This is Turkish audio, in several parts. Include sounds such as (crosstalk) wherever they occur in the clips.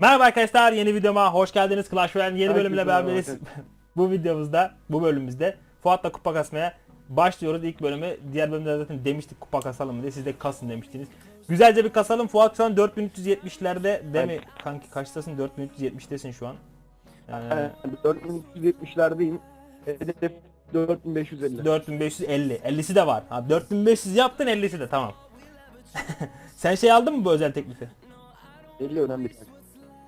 Merhaba arkadaşlar yeni videoma hoş geldiniz. Clash Royale yeni bölümle beraberiz. (laughs) bu videomuzda, bu bölümümüzde Fuat'la kupa kasmaya başlıyoruz. İlk bölümü diğer bölümde zaten demiştik kupa kasalım diye siz de kasın demiştiniz. Güzelce bir kasalım. Fuat şu an 4370'lerde değil mi? Kanki kaçtasın? 4370'tesin şu an. Yani 4370'lerdeyim. Hedef 4550. 4550. 50'si de var. Ha 4500 yaptın 50'si de tamam. (laughs) Sen şey aldın mı bu özel teklifi? 50 önemli bir.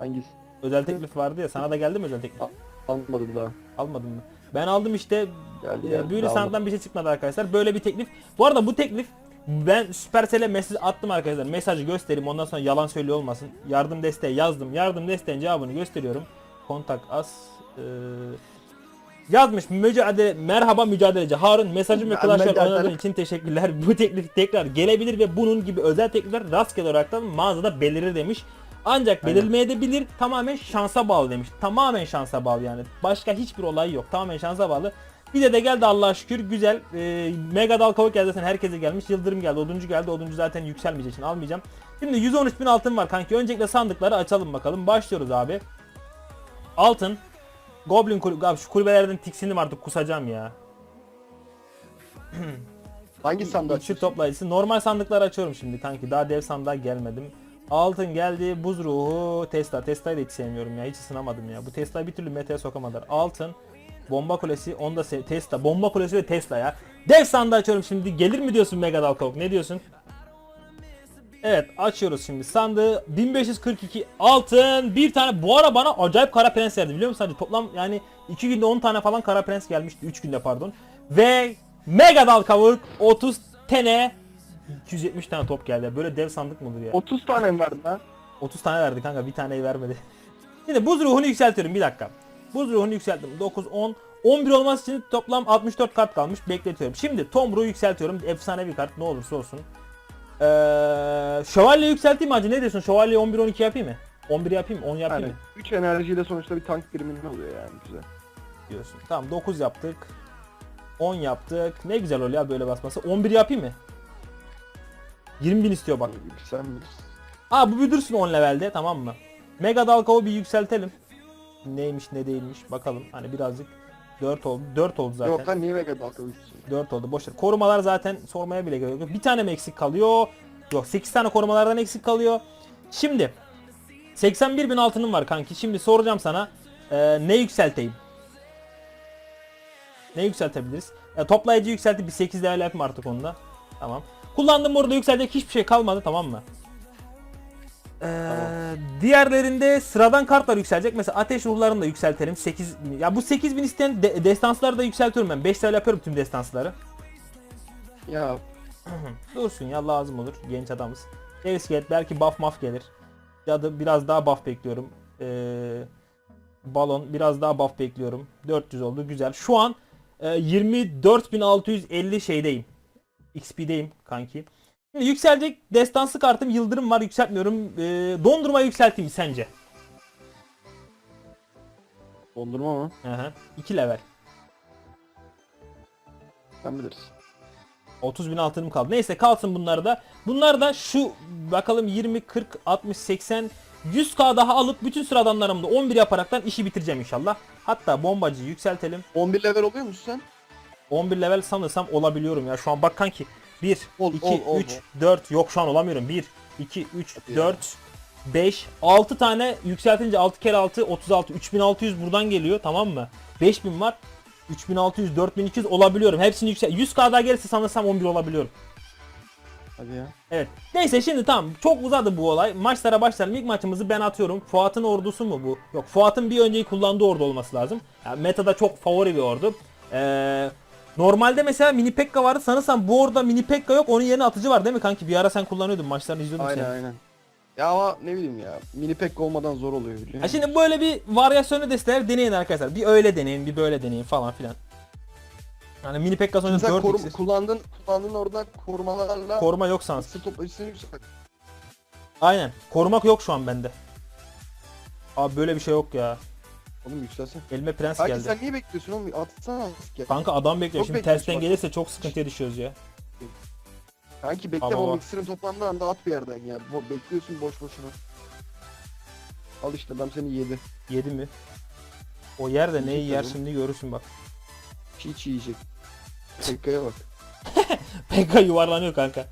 Hangisi? Özel teklif vardı ya sana da geldi mi özel teklif? Almadım daha. Almadın mı? Ben aldım işte Geldi geldi. Büyülü sanattan bir şey çıkmadı arkadaşlar. Böyle bir teklif. Bu arada bu teklif ben Supercell'e mesaj attım arkadaşlar. Mesajı göstereyim ondan sonra yalan söylüyor olmasın. Yardım desteği yazdım. Yardım desteğin cevabını gösteriyorum. Kontak as ee, yazmış mücadele merhaba mücadeleci Harun mesajım ve Clash Royale oynadığın için teşekkürler. Bu teklif tekrar gelebilir ve bunun gibi özel teklifler rastgele olaraktan mağazada belirir demiş. Ancak belirmeye de bilir tamamen şansa bağlı demiş. Tamamen şansa bağlı yani. Başka hiçbir olay yok. Tamamen şansa bağlı. Bir de de geldi Allah'a şükür güzel. Ee, Mega Dal Kavuk geldi zaten herkese gelmiş. Yıldırım geldi. Oduncu geldi. Oduncu zaten yükselmeyeceği için almayacağım. Şimdi 113 bin altın var kanki. Öncelikle sandıkları açalım bakalım. Başlıyoruz abi. Altın. Goblin kulübü. Abi şu kulübelerden tiksindim artık kusacağım ya. Hangi sandığı Üçlü toplayıcısı. Normal sandıkları açıyorum şimdi kanki. Daha dev sandığa gelmedim. Altın geldi. Buz ruhu. Tesla. Tesla'yı da hiç sevmiyorum ya. Hiç ısınamadım ya. Bu Tesla'yı bir türlü metaya sokamadılar. Altın. Bomba kulesi. Onu da sev- Tesla. Bomba kulesi ve Tesla ya. Dev sandığı açıyorum şimdi. Gelir mi diyorsun Mega Dal Kavuk? Ne diyorsun? Evet açıyoruz şimdi sandığı 1542 altın bir tane bu ara bana acayip kara prens verdi biliyor musun? Hadi toplam yani 2 günde 10 tane falan kara prens gelmişti 3 günde pardon. Ve mega dal kavuk 30 tane 270 tane top geldi. Böyle dev sandık mı olur ya? 30 tane mi verdin ha? 30 tane verdi kanka bir taneyi vermedi. (laughs) Şimdi buz ruhunu yükseltiyorum bir dakika. Buz ruhunu yükselttim 9 10 11 olması için toplam 64 kart kalmış bekletiyorum. Şimdi Tom Ruh'u yükseltiyorum efsane bir kart ne olursa olsun. Ee, şövalye yükselteyim mi hacı ne diyorsun? Şövalye 11 12 yapayım mı? 11 yapayım mı? 10 yapayım Yani mı? 3 enerjiyle sonuçta bir tank biriminin oluyor yani güzel. diyorsun. Tamam 9 yaptık. 10 yaptık. Ne güzel oluyor ya böyle basması. 11 yapayım mı? 20 bin istiyor bak. Sen bilirsin. Aa bu bir dursun 10 levelde tamam mı? Mega Dalkav'ı bir yükseltelim. Neymiş ne değilmiş bakalım. Hani birazcık 4 oldu. 4 oldu zaten. Yok lan niye Mega uçsun? 4 oldu boş ver. Korumalar zaten sormaya bile gerek yok. Bir tane mi eksik kalıyor? Yok 8 tane korumalardan eksik kalıyor. Şimdi 81 bin altınım var kanki. Şimdi soracağım sana ee, ne yükselteyim? Ne yükseltebiliriz? Ya, toplayıcı yükseltti bir 8 level yapayım artık onda. Tamam. Kullandığım orada yükselecek hiçbir şey kalmadı tamam mı? Ee, diğerlerinde sıradan kartlar yükselecek. Mesela ateş ruhlarını da yükseltelim. 8 ya bu 8000 isteyen de, destansları da yükseltiyorum ben. 5 level yapıyorum tüm destansları. Ya (clears throat) Dursun ya lazım olur genç adamız. Evisket belki buff maf gelir. Ya da biraz daha buff bekliyorum. Ee, balon biraz daha buff bekliyorum. 400 oldu güzel. Şu an e, 24.650 şeydeyim. XP'deyim kanki. Şimdi yükselecek destansı kartım yıldırım var yükseltmiyorum. Ee, dondurma yükselteyim sence? dondurma mı? Hı hı. 2 level. Sen bilirsin. 30 bin altınım kaldı. Neyse kalsın bunlar da. Bunlar da şu bakalım 20, 40, 60, 80, 100k daha alıp bütün sıradanlarımda 11 yaparaktan işi bitireceğim inşallah. Hatta bombacıyı yükseltelim. 11 level oluyor musun sen? 11 level sanırsam olabiliyorum ya. Şu an bak kanki. 1, Ol, 2, ol, ol, 3, 4 yok şu an olamıyorum. 1, 2, 3, 4, 5, 6 tane yükseltince 6 kere 6 36 3600 buradan geliyor tamam mı? 5000 var. 3600 4200 olabiliyorum. Hepsini yüksel 100k daha gelirse sanırsam 11 olabiliyorum. Hadi ya. Evet. Neyse şimdi tamam çok uzadı bu olay. Maçlara başlayalım. İlk maçımızı ben atıyorum. Fuat'ın ordusu mu bu? Yok Fuat'ın bir önceki kullandığı ordu olması lazım. Yani metada çok favori bir ordu. Ee, normalde mesela mini Pekka vardı. Sanırsam bu orada mini Pekka yok. Onun yerine atıcı var değil mi kanki? Bir ara sen kullanıyordun. Maçlarını izliyordum Aynen seni. aynen. Ya ama ne bileyim ya. Mini pek olmadan zor oluyor biliyor Ha musun? şimdi böyle bir varyasyonu desteler deneyin arkadaşlar. Bir öyle deneyin, bir böyle deneyin falan filan. Yani mini Pekka sonuçta Sen 4 koru, x'ir. kullandın, kullandın orada korumalarla Koruma yok sans. ısı toplayıcısını yükselt. Aynen. Korumak yok şu an bende. Abi böyle bir şey yok ya. Oğlum yükselsen. Elime prens Kanki geldi. sen niye bekliyorsun oğlum? Atsana asker. Kanka adam bekliyor. Çok Şimdi bekliyorsun tersten bak. gelirse çok sıkıntıya düşüyoruz ya. Kanki bekle Ama o bak. miksirin toplamda anda at bir yerden ya. Bo bekliyorsun boş boşuna. Al işte ben seni yedi. Yedi mi? O yer de neyi Yiyecek yer tabii. şimdi görürsün bak. Çiğ çiğ yiyecek. Tekkaya bak. (laughs) Pekka yuvarlanıyor kanka.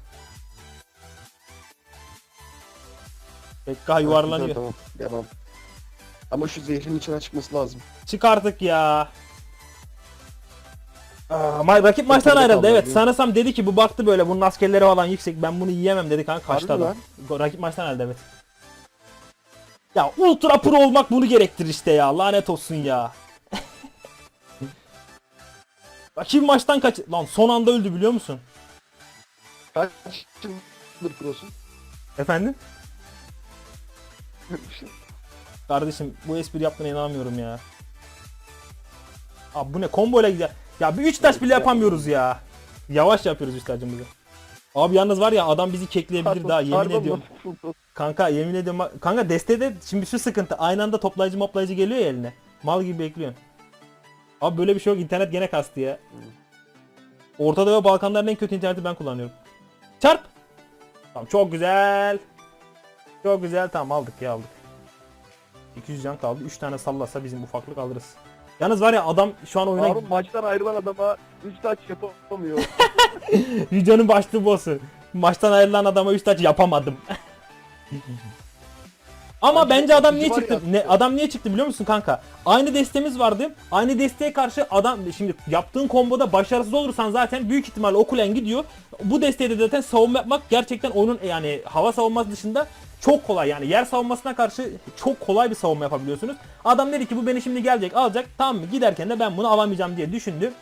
Pekka yuvarlanıyor. Tamam devam. Ama şu zehrin içine çıkması lazım. Çık artık ya. Aa, ma- rakip maçtan Ortada ayrıldı kaldı, evet. mi? Sanırsam dedi ki bu baktı böyle bunun askerleri falan yüksek ben bunu yiyemem dedi kanka kaçtı Harbi adam. Go- Rakip maçtan ayrıldı evet. Ya ultra pro olmak bunu gerektirir işte ya lanet olsun ya. (laughs) Rakip maçtan kaç... Lan son anda öldü biliyor musun? Kaç yıldır prosun? Efendim? (laughs) Kardeşim bu espri yaptığına inanamıyorum ya. Abi bu ne combo ile gidiyor. Ya bir 3 taş bile yapamıyoruz ya. Yavaş yapıyoruz 3 taşımızı. Abi yalnız var ya adam bizi kekleyebilir daha yemin ediyorum. (laughs) Kanka yemin ediyorum. Kanka destede şimdi şu sıkıntı. Aynı anda toplayıcı moplayıcı geliyor ya eline. Mal gibi bekliyorsun. Abi böyle bir şey yok. internet gene kastı ya. Ortada ve Balkanların en kötü interneti ben kullanıyorum. Çarp. Tamam çok güzel. Çok güzel tamam aldık ya aldık. 200 can kaldı. 3 tane sallasa bizim ufaklık alırız. Yalnız var ya adam şu an oyuna Harun maçtan ayrılan adama 3 taç yapamıyor. (laughs) videonun başlığı boss'u. Maçtan ayrılan adama 3 taç yapamadım. (laughs) Ama Bence bence adam niye ya çıktı? Ne adam niye çıktı biliyor musun kanka? Aynı destemiz vardı. Aynı desteğe karşı adam şimdi yaptığın komboda başarısız olursan zaten büyük ihtimalle o kulen gidiyor. Bu desteğde de zaten savunma yapmak gerçekten oyunun yani hava savunması dışında çok kolay yani yer savunmasına karşı çok kolay bir savunma yapabiliyorsunuz. Adam dedi ki bu beni şimdi gelecek alacak tamam mı giderken de ben bunu alamayacağım diye düşündü.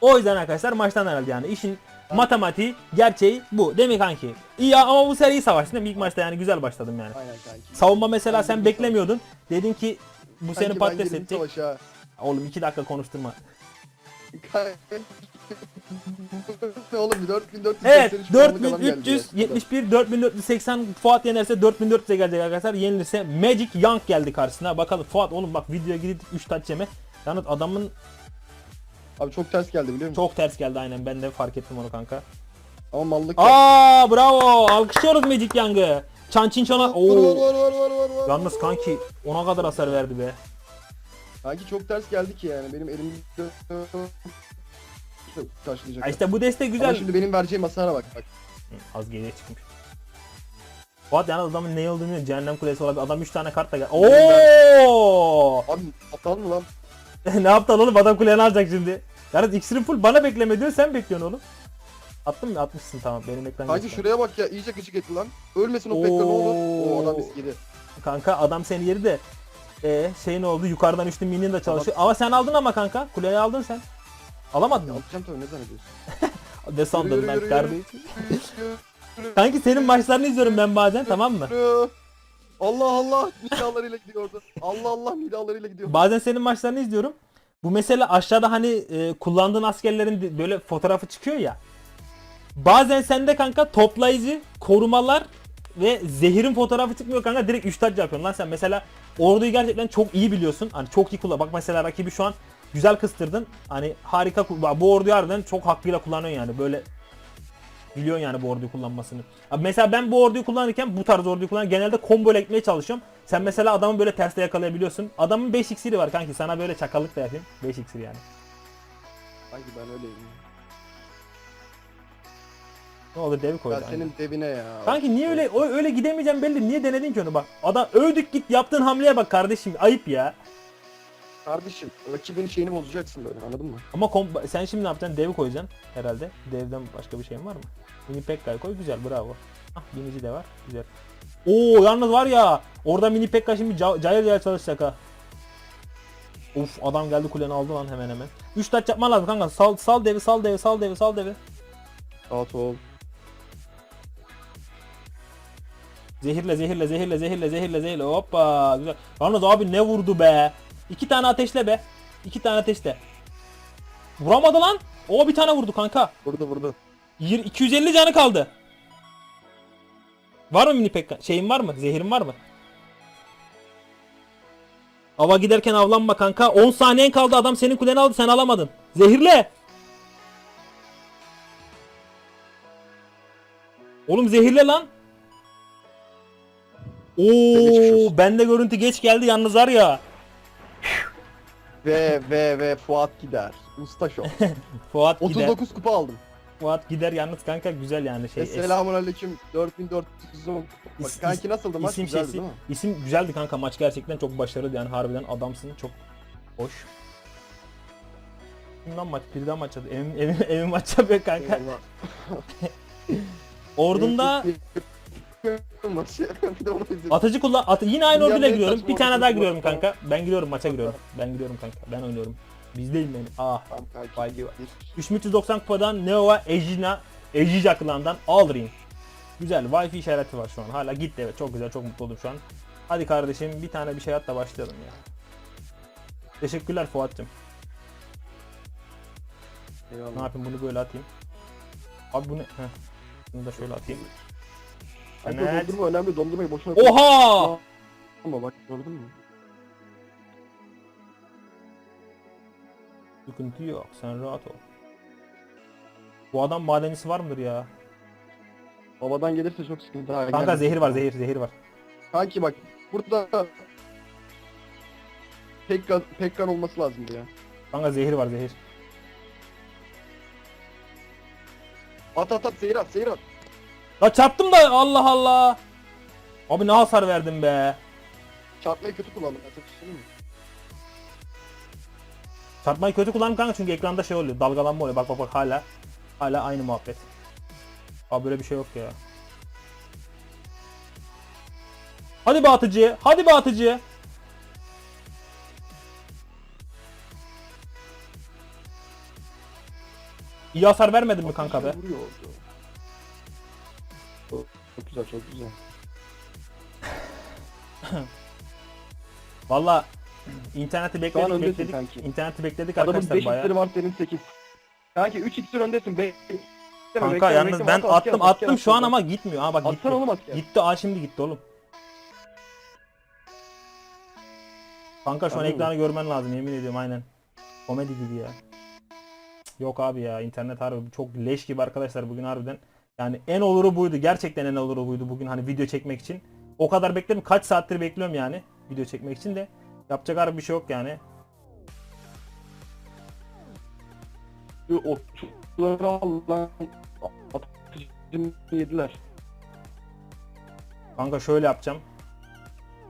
O yüzden arkadaşlar maçtan herhalde yani işin matematiği, gerçeği bu. Değil mi kanki? İyi ama bu seri iyi savaştın değil mi? İlk maçta yani güzel başladım yani. Aynen kanki. Savunma mesela Ben sen beklemiyordun. Dedin ki bu seni patates edecek. Oğlum iki dakika konuşturma. Ne oğlum 4483 Evet puanlık adam geldi ya. 4371 4480 Fuat yenerse 4400'e gelecek arkadaşlar. Yenilirse Magic Young geldi karşısına. Bakalım Fuat oğlum bak videoya gidip 3 taç yeme. Yalnız adamın Abi çok ters geldi biliyor musun? çok ters geldi aynen ben de fark ettim onu kanka. Ama mallık ya. Aa bravo alkışlıyoruz Magic Young'ı. Çan çin çona. Var var Oo. var var var var var. Yalnız kanki ona kadar hasar verdi be. Kanki çok ters geldi ki yani benim elimde karşılayacak. Ha işte bu deste Ama güzel. şimdi benim vereceğim hasara bak bak. Hı, Az geriye çıkmış. Fuat yalnız adamın ne olduğunu bilmiyor. Cehennem kulesi olabilir. Adam 3 tane kartla gel. Oo! (laughs) Abi aptal mı lan? ne yaptın oğlum? Adam kuleni alacak şimdi. Yalnız iksirin full bana bekleme diyor. Sen bekliyorsun oğlum. Attın mı? Atmışsın tamam. Benim ekran Kanki şuraya bak ya iyice gıcık etti lan. Ölmesin o Pekka ne olur. O adam eskidi. Kanka adam seni yeri de. E şey ne oldu? Yukarıdan üçlü minion da çalışıyor. Ama sen aldın ama kanka. Kuleyi aldın sen. Alamadın mı? alacağım tabii ne zannediyorsun? (laughs) Ne sandın lan kardeşim? (laughs) Kanki senin maçlarını izliyorum ben bazen tamam mı? (laughs) Allah Allah nidalarıyla gidiyordu. Allah Allah nidalarıyla gidiyor. Bazen senin maçlarını izliyorum. Bu mesela aşağıda hani e, kullandığın askerlerin böyle fotoğrafı çıkıyor ya. Bazen sende kanka toplayıcı, korumalar ve zehirin fotoğrafı çıkmıyor kanka direkt 3 taç yapıyorsun lan sen mesela orduyu gerçekten çok iyi biliyorsun. Hani çok iyi kullan. Bak mesela rakibi şu an güzel kıstırdın. Hani harika bu orduyu harbiden çok hakkıyla kullanıyorsun yani böyle biliyorsun yani bu orduyu kullanmasını. Abi mesela ben bu orduyu kullanırken bu tarz orduyu kullanırken genelde combo ile gitmeye çalışıyorum. Sen mesela adamı böyle terste yakalayabiliyorsun. Adamın 5 iksiri var kanki sana böyle çakallık da yapayım. 5 iksir yani. Kanki ben öyleyim. Ne olur dev koy. Ben senin devine ya. Kanki niye öyle öyle gidemeyeceğim belli. Niye denedin ki onu bak. Adam övdük git yaptığın hamleye bak kardeşim. Ayıp ya. Kardeşim rakibin şeyini bozacaksın böyle anladın mı? Ama kom- sen şimdi ne yapacaksın? Devi koyacaksın herhalde. Devden başka bir şeyin var mı? Mini Pekka'yı koy güzel bravo. Ah binici de var güzel. Oo yalnız var ya orada mini Pekka şimdi ca- cayır cayır çalışacak ha. Of adam geldi kuleni aldı lan hemen hemen. 3 taç yapman lazım kanka. Sal, sal devi sal devi sal devi sal devi. Rahat ol. Zehirle zehirle zehirle zehirle zehirle zehirle hoppa güzel. Yalnız abi ne vurdu be. İki tane ateşle be. İki tane ateşle. Vuramadı lan. O bir tane vurdu kanka. Vurdu vurdu. Yir- 250 canı kaldı. Var mı mini pekka? Şeyin var mı? Zehirin var mı? Ava giderken avlanma kanka. 10 saniyen kaldı adam senin kuleni aldı sen alamadın. Zehirle. Oğlum zehirle lan. Oo, bende görüntü geç geldi yalnız var ya. Ve ve ve Fuat gider. Usta şov. (laughs) Fuat gider. 39 kupa aldım. Fuat gider yalnız kanka güzel yani şey. Selamun aleyküm 4410 Bak İs- kanki nasıldı maç isim güzeldi şeysi, değil mi? isim güzeldi kanka maç gerçekten çok başarılı yani harbiden adamsın çok hoş. Kimden maç? Birden maç yapıyor. Evim, evim, evim maç yapıyor kanka. Eyvallah. (laughs) Ordumda Maçı bir de onu izledim. atıcı kullan at yine aynı Dünyanın orduyla en giriyorum. saçma Bir tane daha ordusu giriyorum kanka. Ben giriyorum maça giriyorum. Ben giriyorum kanka. Ben oynuyorum. Bizdeyim benim. Ah. Vay be. 3390 kupadan Nova Ejina Ejija klandan Aldrin. Güzel Wi-Fi işareti var şu an. Hala gitti evet çok güzel çok mutlu oldum şu an. Hadi kardeşim bir tane bir şey at da başlayalım ya. Teşekkürler Fuat'cığım. Ne Eyvallah. yapayım bunu böyle atayım. Abi bunu heh. Bunu da şöyle atayım. Kanka Evet. dondurma önemli dondurmayı boşuna Oha! Ama bak gördün mü? Sıkıntı yok sen rahat ol. Bu adam madenisi var mıdır ya? Babadan gelirse çok sıkıntı. Ha, Kanka gelmesin. zehir var zehir zehir var. Kanki bak burada Pekkan, Pekkan olması lazımdı ya. Kanka zehir var zehir. At at at seyir at seyir at. La çarptım da Allah Allah. Abi ne hasar verdim be. Çarpmayı kötü kullandım. Söyleyeyim mi? Çarpmayı kötü kullandım kanka çünkü ekranda şey oluyor. Dalgalanma oluyor. Bak bak bak hala. Hala aynı muhabbet. Abi böyle bir şey yok ya. Hadi be atıcı. Hadi be atıcı. İyi hasar vermedin mi kanka be? Vuruyor oldu. Çok, çok güzel çok güzel. (laughs) Valla interneti bekledik öndesin bekledik. kanki. İnterneti bekledik Adamın arkadaşlar 5 bayağı. iksiri var senin 8. Kanki 3 iksir öndesin. Be Kanka bekleme, yalnız bekleme, ben at, asker attım at, asker attım at, şu an asker ama gitmiyor. Ha bak gitti. Atsana oğlum asker. Gitti aa şimdi gitti oğlum. Kanka şu an Anladın mı? ekranı görmen lazım yemin ediyorum aynen. Komedi gibi ya. Cık, Yok abi ya internet harbi çok leş gibi arkadaşlar bugün harbiden. Yani en oluru buydu. Gerçekten en oluru buydu bugün hani video çekmek için. O kadar bekledim. Kaç saattir bekliyorum yani video çekmek için de. Yapacak harbi bir şey yok yani. Şu otları al lan. Atıcını yediler. Kanka şöyle yapacağım.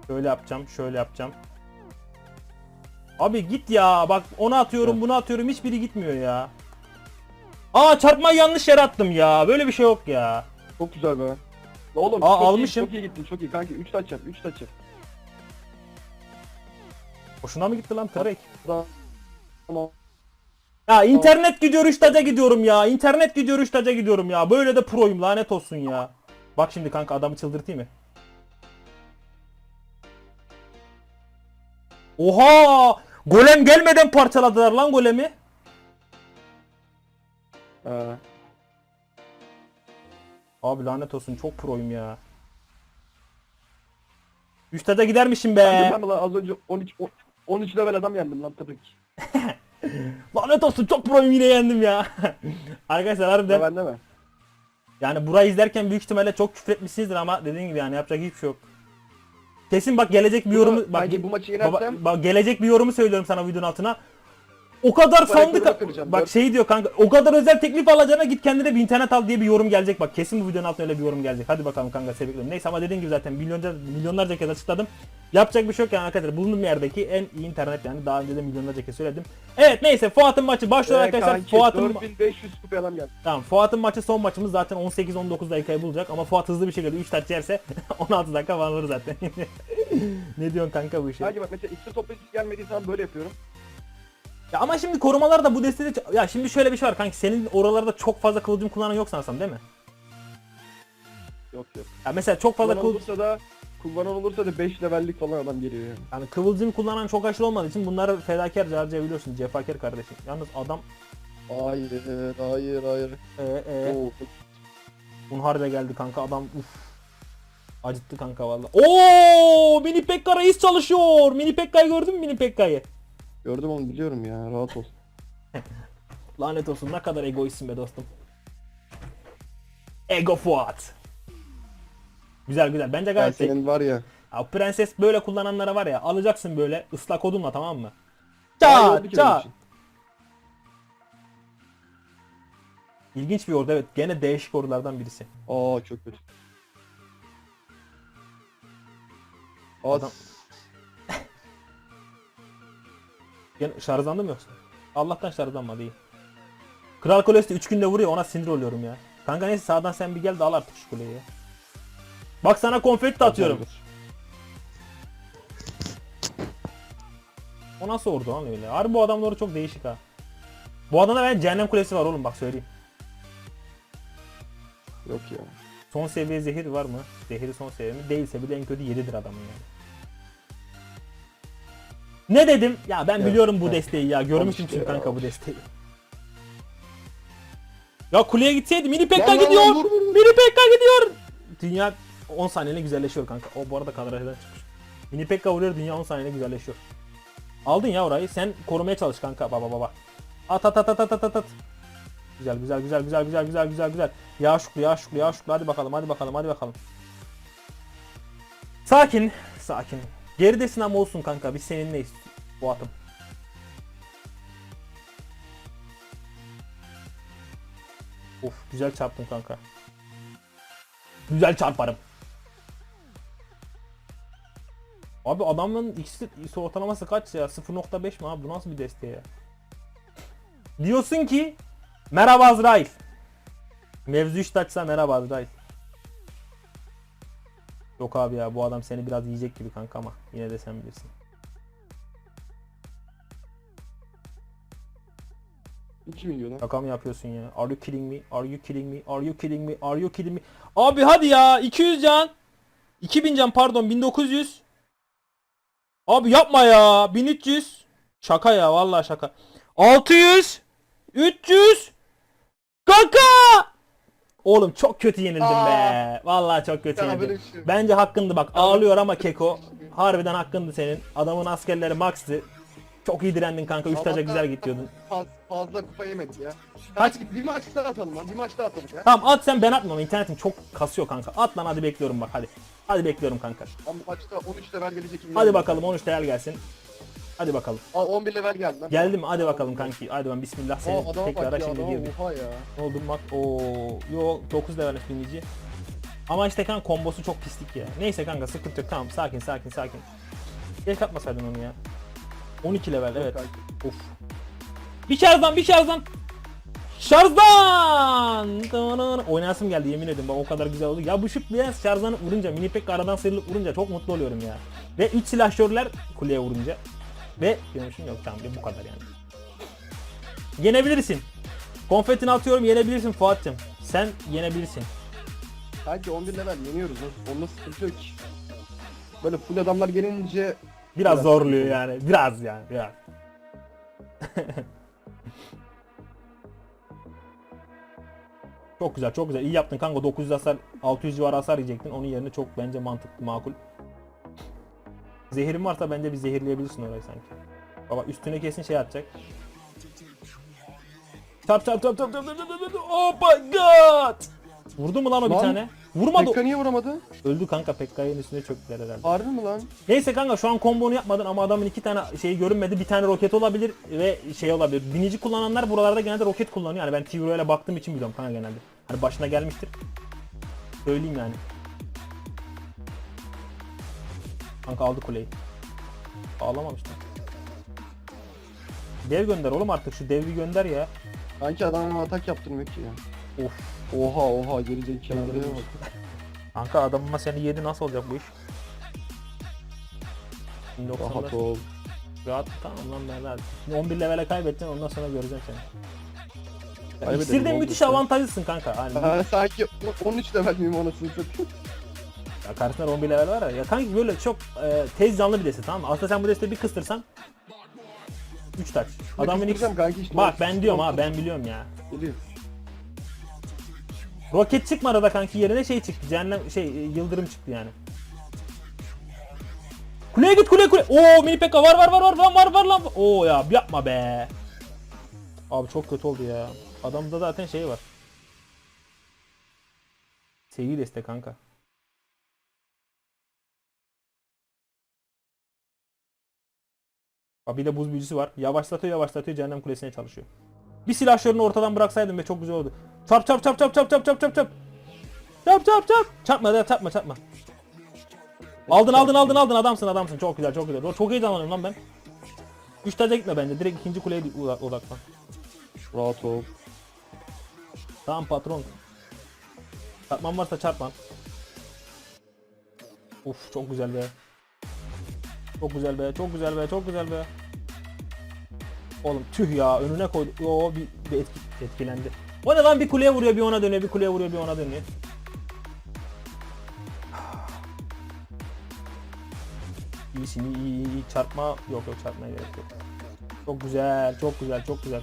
Şöyle yapacağım, şöyle yapacağım. Abi git ya. Bak onu atıyorum, bunu atıyorum. Hiçbiri gitmiyor ya. Aa çarpmayı yanlış yere attım ya. Böyle bir şey yok ya. Çok güzel be. Oğlum Aa, çok almışım. iyi, çok iyi gittin çok iyi kanki 3 taç yap 3 taç yap. Hoşuna mı gitti lan? Daha- Tamam. Ya internet gidiyor 3 taca gidiyorum ya. İnternet gidiyor 3 taca gidiyorum ya. Böyle de proyum lanet olsun ya. Bak şimdi kanka adamı çıldırtayım mı? Oha! Golem gelmeden parçaladılar lan golemi. Ee, Abi lanet olsun çok proyum ya. 3 taca gidermişim be. ben lan az önce 13 o- 13 level adam yendim lan tabii ki. (laughs) Lanet olsun çok proyum yine yendim ya. (laughs) Arkadaşlar harbiden Ben de mi? yani burayı izlerken büyük ihtimalle çok küfür etmişsinizdir ama dediğim gibi yani yapacak hiçbir şey yok. Kesin bak gelecek bir yorumu bak, Kanki bu maçı baba- yenersem bak gelecek bir yorumu söylüyorum sana videonun altına. O kadar sandık bak dört- şey diyor kanka o kadar özel teklif alacağına git kendine bir internet al diye bir yorum gelecek bak kesin bu videonun altına öyle bir yorum gelecek. Hadi bakalım kanka seviyorum. Neyse ama dediğim gibi zaten milyonca milyonlarca kez açıkladım. Yapacak bir şey yok yani arkadaşlar. Bulunduğum yerdeki en iyi internet yani daha önce de milyonlarca kez söyledim. Evet neyse Fuat'ın maçı başlıyor Ee, arkadaşlar. kanki, Fuat'ın 4500 kupaya adam geldi. Tamam Fuat'ın maçı son maçımız zaten 18-19 dakikayı bulacak ama Fuat hızlı bir şekilde 3 taç yerse (laughs) 16 dakika alır zaten. (laughs) ne diyorsun kanka bu işe? Kanki bak mesela iksir toplayıcı gelmediği zaman böyle yapıyorum. Ya ama şimdi korumalar da bu destede ya şimdi şöyle bir şey var kanki senin oralarda çok fazla kılıcım kullanan yok sanırsam değil mi? Yok yok. Ya mesela çok fazla Kullanan kılıç olursa da kullanan olursa da 5 levellik falan adam geliyor yani. yani kıvılcım kullanan çok aşırı olmadığı için bunları fedakarca harcayabiliyorsun cefakar kardeşim. Yalnız adam Hayır hayır hayır. e e Oo, Unhar'da geldi kanka adam uf. Acıttı kanka valla. Oo mini Pekka reis çalışıyor. Mini Pekka'yı gördün mü mini Pekka'yı? Gördüm onu biliyorum ya rahat ol. (laughs) Lanet olsun ne kadar egoistsin be dostum. Ego Fuat. Güzel güzel. Bence Ben gayet senin var ya Ya, prenses böyle kullananlara var ya alacaksın böyle ıslak odunla tamam mı? Daha iyi oldu Çat ki benim çat. için. İlginç bir ordu evet. Gene değişik ordulardan birisi. Aa çok kötü. Aa, Adam- Gene şarjlandı mı yoksa? Allah'tan şarjlanmadı iyi. Kral Kulesi de 3 günde vuruyor ona sinir oluyorum ya. Kanka neyse sağdan sen bir gel de al artık şu kuleyi ya. Bak sana konfeti de atıyorum. O nasıl ordu lan öyle? Harbi bu adamları çok değişik ha. Bu adamda ben cehennem kulesi var oğlum bak söyleyeyim. Yok ya. Son seviye zehir var mı? Zehiri son seviye mi? Değilse bile en kötü 7'dir adamın yani. Ne dedim? Ya ben biliyorum bu desteği ya. Görmüşüm işte çünkü kanka bu desteği. Ya kuleye gitseydi mini pekka gidiyor. lan, vur, vur, vur. Mini pekka gidiyor. Dünya 10 saniyede güzelleşiyor kanka. O bu arada kadrajdan çıkmış. Mini pekka vuruyor dünya 10 saniyede güzelleşiyor. Aldın ya orayı. Sen korumaya çalış kanka. Baba baba. At at at at at at at. Güzel güzel güzel güzel güzel güzel güzel güzel. Yağ şuklu yağ şuklu yağ şuklu. Hadi bakalım hadi bakalım hadi bakalım. Sakin sakin. Geridesin ama olsun kanka. Biz seninleyiz. Bu atım. Of güzel çarptın kanka. Güzel çarparım. Abi adamın ikisi ortalaması kaç ya? 0.5 mi abi? Bu nasıl bir desteği ya? Diyorsun ki merhaba Azrail. Mevzu işte açsa merhaba Azrail. Yok abi ya bu adam seni biraz yiyecek gibi kanka ama yine de sen bilirsin. 2 milyon ha. Şaka mı yapıyorsun ya? Are you kidding me? Are you kidding me? Are you kidding me? Are you kidding me? Abi hadi ya 200 can. 2000 can pardon 1900. Abi yapma ya 1300. Şaka ya vallahi şaka. 600. 300. Kanka! Oğlum çok kötü yenildim be. Aa. Vallahi çok kötü Ya yenildim. böyle şey. Bence hakkındı bak ağlıyor ama Keko. (laughs) Harbiden hakkındı senin. Adamın askerleri max'tı. Çok iyi direndin kanka. 3 taca güzel gidiyordun. (laughs) Faz, fazla kupa yemedik ya. Kaç- Kaç? Bir maç daha atalım lan. Bir maç daha atalım ya. Tamam at sen ben atmam. İnternetim çok kasıyor kanka. At lan hadi bekliyorum bak hadi. Hadi bekliyorum kanka. Ama maçta 13 level gelecek. Hadi bakalım 13 level gelsin. Hadi bakalım. Aa, 11 level geldi lan. Geldi mi? Hadi bakalım kanki. Hadi ben bismillah Aa, seni adama tekrara bak ya şimdi adama girdik. oha ya. Ne oldu bak? Oo, yo 9 level binici. Ama işte kanka kombosu çok pislik ya. Neyse kanka sıkıntı yok. Tamam sakin sakin sakin. Geç atmasaydın onu ya. 12 level evet. Of. Bir şarjdan bir şarjdan. Şarjdan! Oynasım geldi yemin ederim bak o kadar güzel oldu. Ya bu şık biraz şarjdan vurunca mini pek aradan sıyrılıp vurunca çok mutlu oluyorum ya. Ve 3 silahşörler kuleye vurunca. Ve diyormuşum yok tamam bu kadar yani. Yenebilirsin. Konfetini atıyorum yenebilirsin Fuat'cığım. Sen yenebilirsin. Kanki 11 level yeniyoruz. lan. Onda sıkıntı yok ki. Böyle full adamlar gelince Biraz Biraz. zorluyor yani. Biraz yani. Biraz. (laughs) çok güzel çok güzel. İyi yaptın kanka. 900 hasar 600 civarı hasar yiyecektin. Onun yerine çok bence mantıklı makul. Zehirin varsa bence bir zehirleyebilirsin orayı sanki. Baba üstüne kesin şey atacak. Çarp çarp çarp çarp çarp çarp çarp çarp. Oh my god! Vurdu mu lan o bir Lan, tane? Vurmadı. Pekka niye vuramadı? Öldü kanka Pekka'nın üstüne çöktüler herhalde. Harbi mi lan? Neyse kanka şu an kombonu yapmadın ama adamın iki tane şeyi görünmedi. Bir tane roket olabilir ve şey olabilir. Binici kullananlar buralarda genelde roket kullanıyor. Yani ben T-Row ile baktığım için biliyorum kanka genelde. Hani başına gelmiştir. Söyleyeyim yani. Kanka aldı kuleyi. Ağlamamışlar. Dev gönder oğlum artık şu devi gönder ya. Kanki adam atak yaptırmıyor ki ya. Of. Oha oha geri zekalıya bak. Kanka adamıma seni yedi nasıl olacak bu iş? 1090'da Rahat ol. Rahat tamam lan ben rahat. Şimdi 11 levele kaybedeceksin ondan sonra göreceğim seni. İksirde oldu müthiş avantajlısın kanka. Hani (laughs) Ha, sanki 13 level miyim anasını satayım. Karşısında 11 level var ya. Ya kanki böyle çok e, tez canlı bir deste tamam mı? Aslında sen bu desteği bir kıstırsan 3 taç. Adamın ilk... Kıstıracağım kanki işte. Bak ben diyorum ha ben biliyorum ya. Geliyor. Roket çıkmadı da kanki yerine şey çıktı. Cehennem şey e, yıldırım çıktı yani. Kuleye git kule kule. Oo mini pekka var var var var var var var lan. Oo ya yapma be. Abi çok kötü oldu ya. Adamda zaten şey var. Sevgi destek kanka. Bak bir de buz büyücüsü var. Yavaşlatıyor yavaşlatıyor cehennem kulesine çalışıyor. Bir silahlarını ortadan bıraksaydım ve çok güzel oldu. Çarp çarp çarp çarp çarp çarp çarp çarp çarp. Çarp çarp çarp. Çarpma da çarpma çarpma. Aldın aldın aldın aldın adamsın adamsın. Çok güzel çok güzel. Çok heyecanlanıyorum lan ben. Üç taca gitme bence. Direkt ikinci kuleye odak- odaklan. Rahat ol. Tamam patron. Çarpman varsa çarpman. Uf çok güzel be. Çok güzel be, çok güzel be, çok güzel be. Oğlum tüh ya önüne koydu. Oo bir, bir etki, etkilendi. O ne lan bir kuleye vuruyor bir ona dönüyor, bir kuleye vuruyor bir ona dönüyor. İyisin iyi, iyi, iyi. Çarpma yok yok çarpmaya gerek yok. Çok güzel, çok güzel, çok güzel.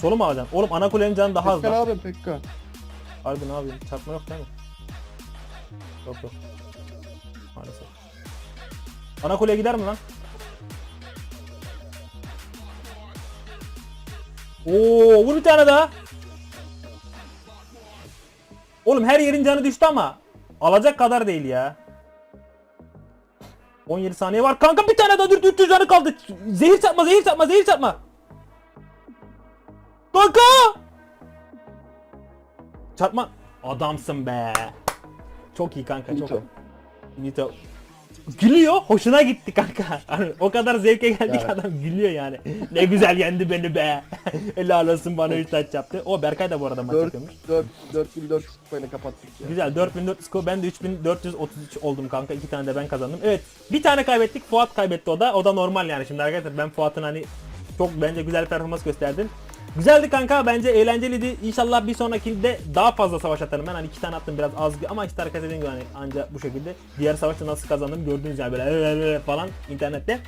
Solu mu alacaksın? Oğlum ana kulenin canı daha az Pekka lan. yapıyorsun Pekka? Harbi ne yapayım? Çarpma yok değil mi? Yok yok. Maalesef. Ana kuleye gider mi lan? Oo, vur bir tane daha. Oğlum her yerin canı düştü ama alacak kadar değil ya. 17 saniye var. Kanka bir tane daha dur 300 canı kaldı. Zehir çarpma, zehir çarpma, zehir çarpma. Kanka! Çarpma. Adamsın be. Çok iyi kanka çok. Nito. Nito. Gülüyor. Hoşuna gitti kanka. (laughs) Hani o kadar zevke geldik Evet. adam gülüyor yani. Ne güzel yendi beni be. (laughs) Helal olsun bana 3 taç yaptı. O Berkay da bu arada maç 4 yapıyormuş. 4 4400 kupayla kapattık ya. Güzel 4400 ko ben de 3433 oldum kanka. iki tane de ben kazandım. Evet bir tane kaybettik. Fuat kaybetti o da. O da normal yani şimdi arkadaşlar ben Fuat'ın hani çok bence güzel performans gösterdim. Güzeldi kanka bence eğlenceliydi. İnşallah bir sonrakinde daha fazla savaş atarım ben. Hani iki tane attım biraz az ama işte arkadaşlar dediğim gibi hani anca bu şekilde. Diğer savaşta nasıl kazandım gördüğünüz yani böyle (laughs) falan internette.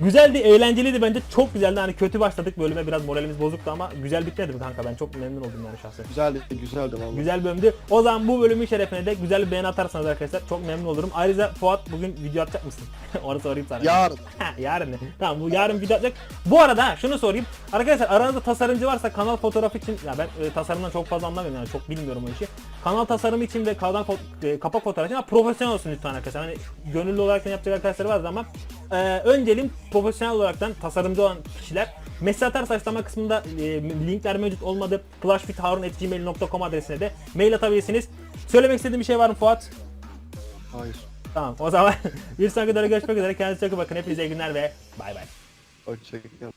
Güzeldi, eğlenceliydi bence. Çok güzeldi. Hani kötü başladık bölüme biraz moralimiz bozuktu ama güzel bitmedi kanka? Ben çok memnun oldum yani şahsen. Güzeldi güzeldi valla. Güzel bölümdü. O zaman bu bölümün şerefine de güzel bir beğeni atarsanız arkadaşlar çok memnun olurum. Ayrıca Fuat bugün video atacak mısın? (laughs) Onu sorayım sana. Yarın. (laughs) Yarın? Tamam bu yarın video atacak. Bu arada şunu sorayım. Arkadaşlar aranızda tasarımcı varsa kanal fotoğrafı için ya ben e, tasarımdan çok fazla anlamıyorum yani çok bilmiyorum o işi. Kanal tasarımı için ve kanal fo- e, kapak fotoğrafı için ama profesyonel olsun lütfen arkadaşlar. Hani gönüllü olarak yapacak arkadaşlar var ama e, önceliğim profesyonel olaraktan tasarımcı olan kişiler Mesaj atarsa açıklama kısmında e, linkler mevcut olmadı. clashwithharun.gmail.com adresine de mail atabilirsiniz. Söylemek istediğim bir şey var mı Fuat? Hayır. Tamam o zaman (laughs) bir sonraki videoda görüşmek üzere. Kendinize çok iyi bakın. Hepinize iyi günler ve bay bay. Hoşçakalın.